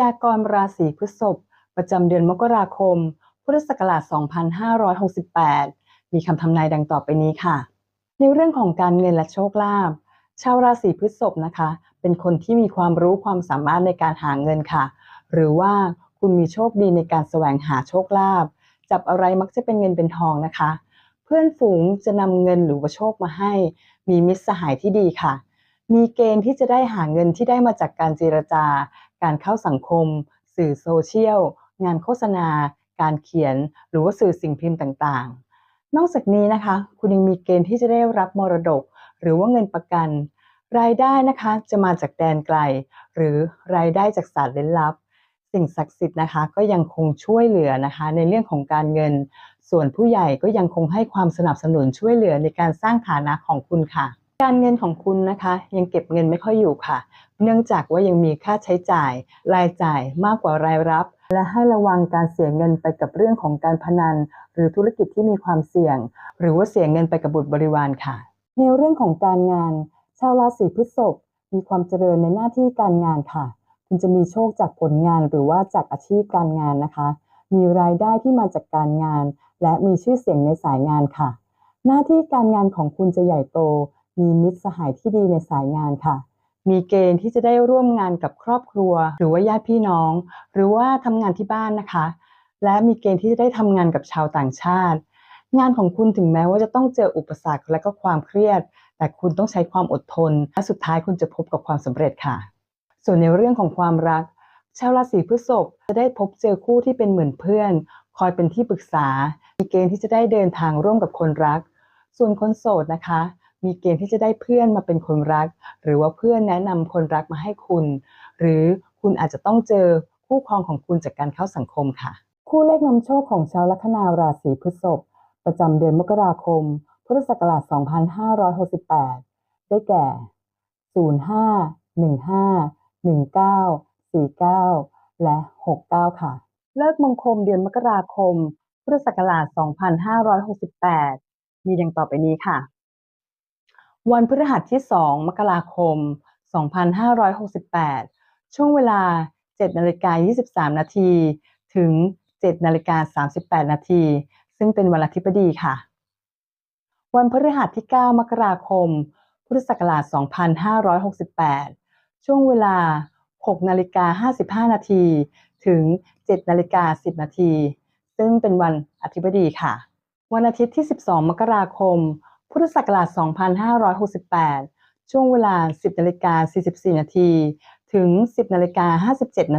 ยากรณ์ราศีพฤษภประจำเดือนมกราคม พุทธศักราช 2568 มีคำทำนายดังต่อไปนี้ค่ะ ในเรื่องของการเงินและโชคลาภชาวราศีพฤษภนะคะ เป็นคนที่มีความรู้ความสามารถในการหาเงินค่ะ หรือว่าคุณมีโชคดีในการแสวงหาโชคลาภจับอะไรมักจะเป็นเงินเป็นทองนะคะ เพื่อนฝูงจะนำเงินหรือว่าโชคมาให้ มีมิตรสหายที่ดีค่ะ มีเกณฑ์ที่จะได้หาเงินที่ได้มาจากการเจรจา การเข้าสังคม สื่อโซเชียล งานโฆษณา การเขียน หรือว่าสื่อสิ่งพิมพ์ต่างๆ นอกจากนี้นะคะ คุณยังมีเกณฑ์ที่จะได้รับมรดก หรือว่าเงินประกัน รายได้นะคะจะมาจากแดนไกล หรือรายได้จากศาสตร์ลึกลับ สิ่งศักดิ์สิทธิ์นะคะ ก็ยังคงช่วยเหลือนะคะ ในเรื่องของการเงิน ส่วนผู้ใหญ่ก็ยังคงให้ความสนับสนุนช่วยเหลือในการสร้างฐานะของคุณค่ะ การเงินของคุณนะคะยังเก็บเงินไม่ค่อยอยู่ค่ะ เนื่องจากว่ายังมีค่าใช้จ่าย รายจ่ายมากกว่ารายรับ และให้ระวังการเสียเงินไปกับเรื่องของการพนัน หรือธุรกิจที่มีความเสี่ยง หรือว่าเสียเงินไปกับบุตรบริวารค่ะ ในเรื่องของการงาน ชาวราศีพฤษภมีความเจริญในหน้าที่การงานค่ะ คุณจะมีโชคจากผลงานหรือว่าจากอาชีพการงานนะคะ มีรายได้ที่มาจากการงาน และมีชื่อเสียงในสายงานค่ะ หน้าที่การงานของคุณจะใหญ่โต มีมิตรสหายที่ดีในสายงานค่ะ มีเกณฑ์ที่จะได้ร่วมงานกับครอบครัว หรือว่าญาติพี่น้อง หรือว่าทำงานที่บ้านนะคะ และมีเกณฑ์ที่จะได้ทำงานกับชาวต่างชาติ งานของคุณถึงแม้ว่าจะต้องเจออุปสรรคและก็ความเครียด แต่คุณต้องใช้ความอดทน และสุดท้ายคุณจะพบกับความสำเร็จค่ะ ส่วนในเรื่องของความรัก ชาวราศีพฤษภจะได้พบเจอคู่ที่เป็นเหมือนเพื่อน คอยเป็นที่ปรึกษา มีเกณฑ์ที่จะได้เดินทางร่วมกับคนรัก ส่วนคนโสดนะคะ มีเกณฑ์ที่จะได้เพื่อนมาเป็นคนรัก หรือว่าเพื่อนแนะนำคนรักมาให้คุณ หรือคุณอาจจะต้องเจอคู่ครองของคุณจากการเข้าสังคมค่ะ คู่เลขนำโชคของชาวลัคนาราศีพฤษภประจำเดือนมกราคม พุทธศักราช 2568 ได้แก่ 05 15 19 49 และ 69 ค่ะ เลิกมงคลเดือนมกราคม พุทธศักราช 2568 มีดังต่อไปนี้ค่ะ วันพฤหัสที่ 2 มกราคม 2568 ช่วงเวลา 7นาฬิกา23 นาทีถึง 7นาฬิกา38 นาทีซึ่งเป็นวันอาทิตย์ดีค่ะ วันพฤหัสที่ 9 มกราคม พุทธศักราช 2568 ช่วงเวลา 6นาฬิกา55 นาทีถึง 7นาฬิกา10 นาทีซึ่งเป็นวันอาทิตย์ดีค่ะ วันอาทิตย์ที่ 12 มกราคม พุทธศักราช 2568 ช่วงเวลา 10นาฬิกา44 นาที ถึง 10นาฬิกา57นาที